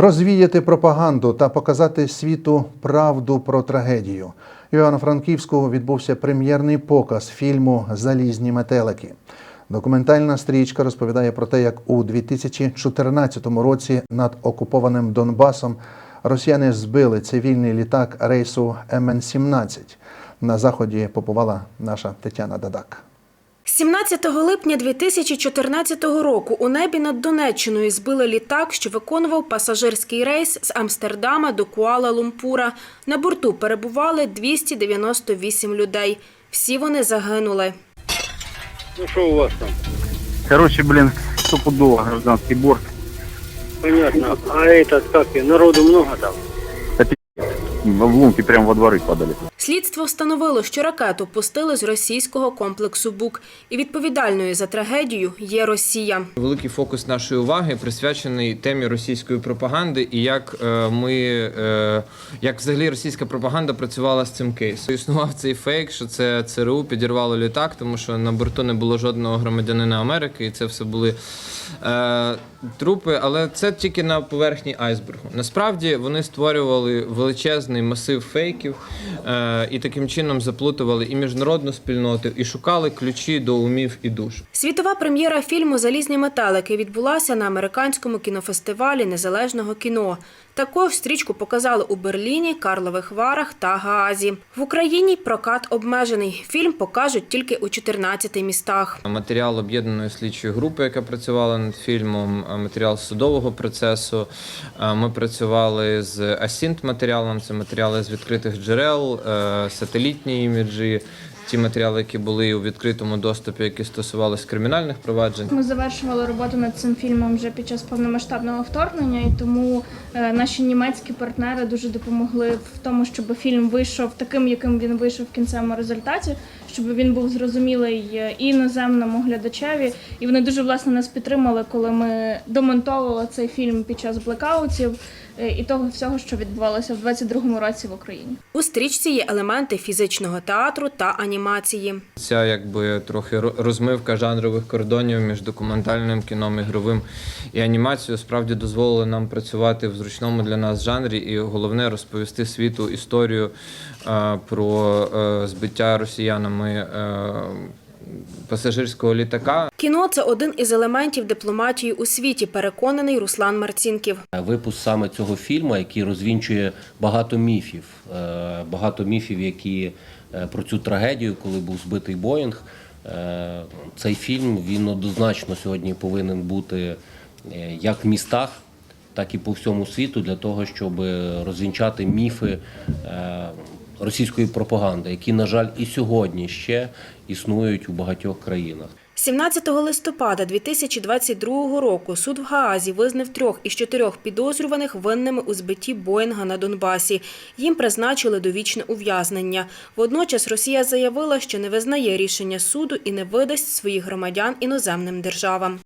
Розвіяти пропаганду та показати світу правду про трагедію. В Івано-Франківську відбувся прем'єрний показ фільму Залізні метелики. Документальна стрічка розповідає про те, як у 2014 році над окупованим Донбасом росіяни збили цивільний літак рейсу МН-17. На заході побувала наша Тетяна Дадак. 17 липня 2014 року у небі над Донеччиною збили літак, що виконував пасажирський рейс з Амстердама до Куала-Лумпура. На борту перебували 298 людей. Всі вони загинули. Ну что у вас там? Короче, блин, стопудово гражданский борт. Понятно. А этот, как народу много там? В лунки прямо во дворы падали. Слідство встановило, що ракету пустили з російського комплексу БУК. І відповідальною за трагедію є Росія. Великий фокус нашої уваги присвячений темі російської пропаганди і як е, ми е, як взагалі російська пропаганда працювала з цим кейсом. Існував цей фейк, що це ЦРУ підірвало літак, тому що на борту не було жодного громадянина Америки, і це все були е, трупи. Але це тільки на поверхні айсбергу. Насправді вони створювали величезний масив фейків е, і таким чином заплутували і міжнародну спільноту, і шукали ключі до умів і душ. Світова прем'єра фільму Залізні метелики відбулася на американському кінофестивалі незалежного кіно. Також стрічку показали у Берліні, Карлових Варах та Гаазі. В Україні прокат обмежений. Фільм покажуть тільки у 14 містах. Матеріал об'єднаної слідчої групи, яка працювала над фільмом, матеріал судового процесу. Ми працювали з асінт матеріалом, це матеріали з відкритих джерел, е, сателітні іміджі, ті матеріали, які були у відкритому доступі, які стосувалися кримінальних проваджень. Ми завершували роботу над цим фільмом вже під час повномасштабного вторгнення, і тому е, наші німецькі партнери дуже допомогли в тому, щоб фільм вийшов таким, яким він вийшов в кінцевому результаті, щоб він був зрозумілий е, і іноземному глядачеві. І вони дуже власне нас підтримали, коли ми домонтовували цей фільм під час блекаутів е, і того всього, що відбувалося в 22-му році в Україні. У стрічці є елементи фізичного театру та анімації. Ця якби трохи ро- розмивка жанрових кордонів між документальним кіном, ігровим і анімацією справді дозволила нам працювати в зручному для нас жанрі, і головне розповісти світу історію е, про е, збиття росіянами е, пасажирського літака. Кіно це один із елементів дипломатії у світі, переконаний Руслан Марцінків. Випуск саме цього фільму, який розвінчує багато міфів, е, багато міфів, які е, про цю трагедію, коли був збитий Боїнг. Цей фільм він однозначно сьогодні повинен бути як в містах, так і по всьому світу для того, щоб розвінчати міфи російської пропаганди, які, на жаль, і сьогодні ще існують у багатьох країнах. 17 листопада 2022 року суд в Гаазі визнав трьох із чотирьох підозрюваних винними у збитті Боїнга на Донбасі. Їм призначили довічне ув'язнення. Водночас Росія заявила, що не визнає рішення суду і не видасть своїх громадян іноземним державам.